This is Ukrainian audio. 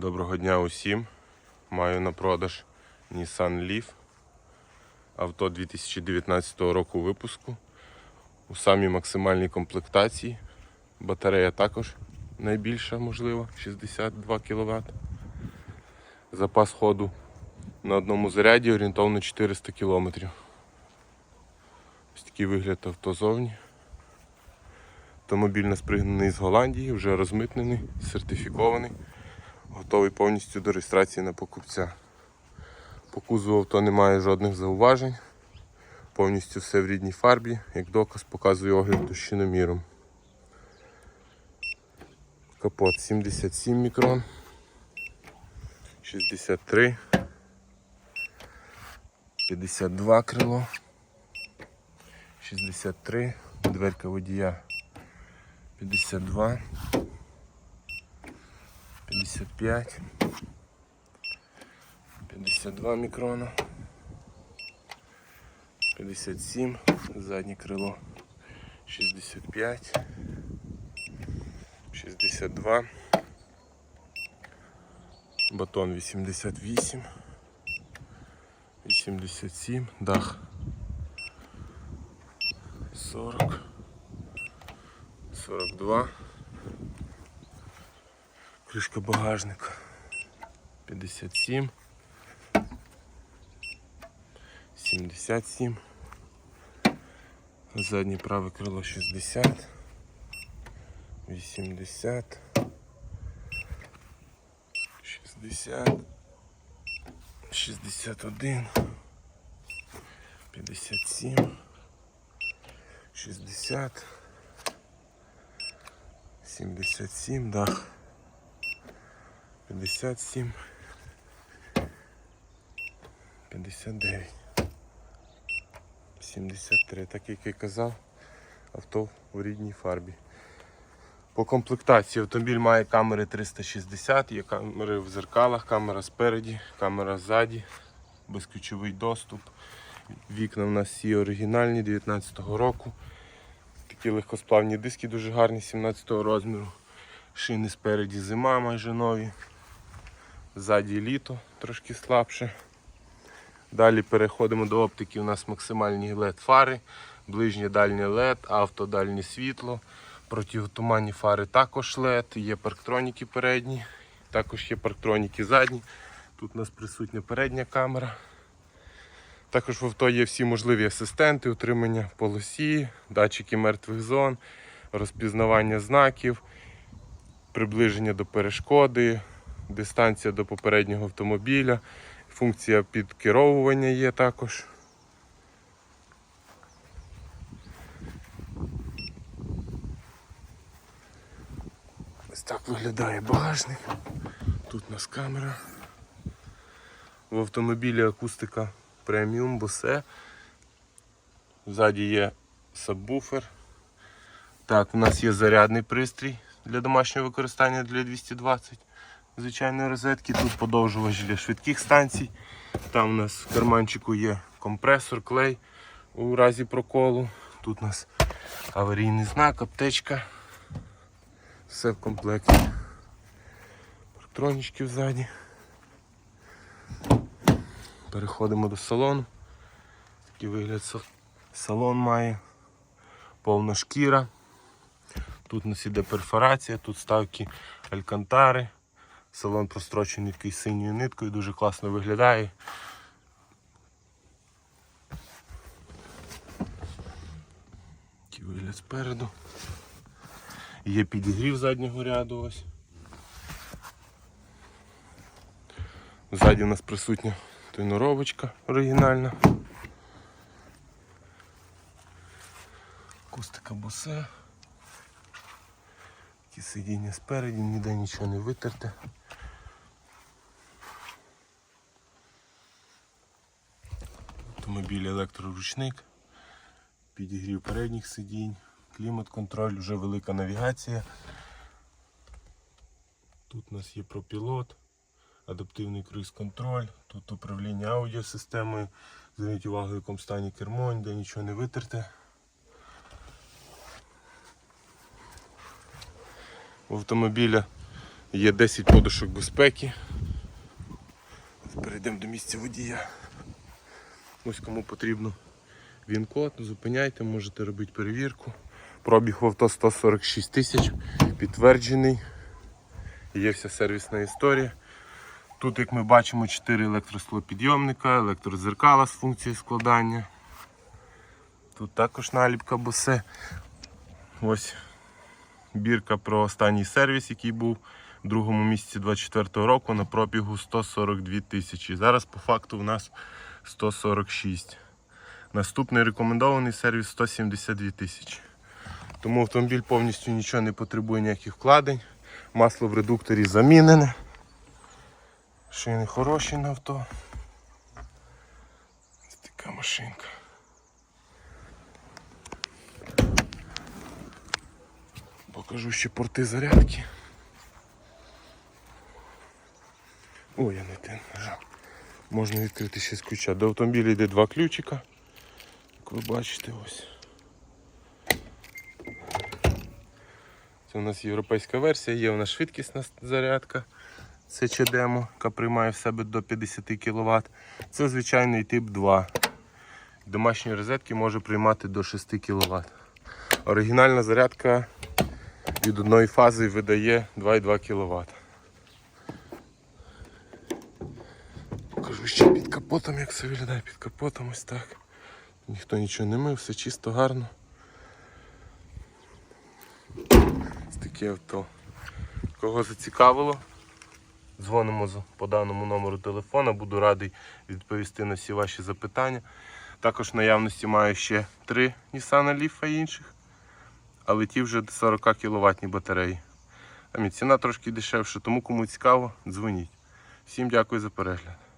Доброго дня усім. Маю на продаж Nissan Leaf. Авто 2019 року випуску. У самій максимальній комплектації. Батарея також найбільша, можливо, 62 кВт. Запас ходу на одному заряді орієнтовно 400 км. Ось такий вигляд авто зовні. Автомобіль нас пригнаний з Голландії, вже розмитнений, сертифікований, готовий повністю до реєстрації на покупця. По кузову авто немає жодних зауважень. Повністю все в рідній фарбі, як доказ показує огляд товщиноміром. Капот 77 мікрон, 63, 52 крило, 63, дверка водія 52, 55, 52 мікрона, 57, заднє крило 65, 62, батон 88, 87, дах 40. 42. Кришка багажника 57. 77. Заднє праве крило 60. 80. 60. 61. 57. 60. 77, дах. 57. 59. 73. Так як я казав, авто в рідній фарбі. По комплектації автомобіль має камери 360, є камери в зеркалах, камера спереді, камера ззаді, безключовий доступ. Вікна в нас всі оригінальні 19-го року. Такі легкосплавні диски дуже гарні 17-го розміру. Шини спереді зима майже нові. Ззаді літо трошки слабше. Далі переходимо до оптики. У нас максимальні LED фари, ближнє дальнє LED, авто дальнє світло. Противотуманні фари також LED, є парктроніки передні, також є парктроніки задні. Тут у нас присутня передня камера. Також в авто є всі можливі асистенти, утримання полосі, датчики мертвих зон, розпізнавання знаків, приближення до перешкоди, дистанція до попереднього автомобіля, функція підкеровування є також. Ось так виглядає багажник. Тут у нас камера. В автомобілі акустика преміум босе. Ззаді є сабвуфер. Так, у нас є зарядний пристрій для домашнього використання для 220 звичайної розетки. Тут подовжувач для швидких станцій. Там у нас в карманчику є компресор, клей у разі проколу. Тут у нас аварійний знак, аптечка. Все в комплекті. Електронічки ззаді. Переходимо до салону. Такий вигляд салон має. Повна шкіра. Тут у нас іде перфорація, тут ставки алькантари. Салон прострочений такий синьою ниткою, дуже класно виглядає. Такий вигляд спереду. Є підігрів заднього ряду ось. Ззаді у нас присутня тоноровочка оригінальна. Кустика босе. Такі сидіння спереді, ніде нічого не витерте. Автомобіль електроручник, підігрів передніх сидінь, клімат-контроль, вже велика навігація. Тут у нас є пропілот, адаптивний круїз-контроль, тут управління аудіосистемою. Зверніть увагу, в якому стані кермо, ніде нічого не витерте. У автомобіля Є 10 подушок безпеки. Перейдемо до місця водія. Ось кому потрібно він-код, зупиняйте, можете робити перевірку. Пробіг в авто 146 тисяч, підтверджений. Є вся сервісна історія. Тут, як ми бачимо, 4 електросклопідйомника, електрозеркала з функцією складання. Тут також наліпка босе. Ось бірка про останній сервіс, який був в другому місяці 24 року на пробігу 142 тисячі. Зараз по факту у нас 146. Наступний рекомендований сервіс 172 тисячі. Тому автомобіль повністю нічого не потребує ніяких вкладень. Масло в редукторі замінене. Шини хороші на авто. Ось така машинка. Покажу ще порти зарядки. Ой, я не те нажав. Можна відкрити ще з ключа. До автомобіля йде два ключика. Як ви бачите, ось. Це у нас європейська версія, є у нас швидкісна зарядка. Це ЧДМО, яка приймає в себе до 50 кВт. Це звичайний тип 2. Домашні розетки може приймати до 6 кВт. Оригінальна зарядка від одної фази видає 2,2 кВт. Ще під капотом, як все виглядає під капотом ось так. Ніхто нічого не мив, все чисто гарно. Ось таке авто. Кого зацікавило, дзвонимо по даному номеру телефона, буду радий відповісти на всі ваші запитання. Також в наявності маю ще три Nissan Leaf інших, але ті вже 40 кВт батареї. Там і ціна трошки дешевша, тому кому цікаво, дзвоніть. Всім дякую за перегляд.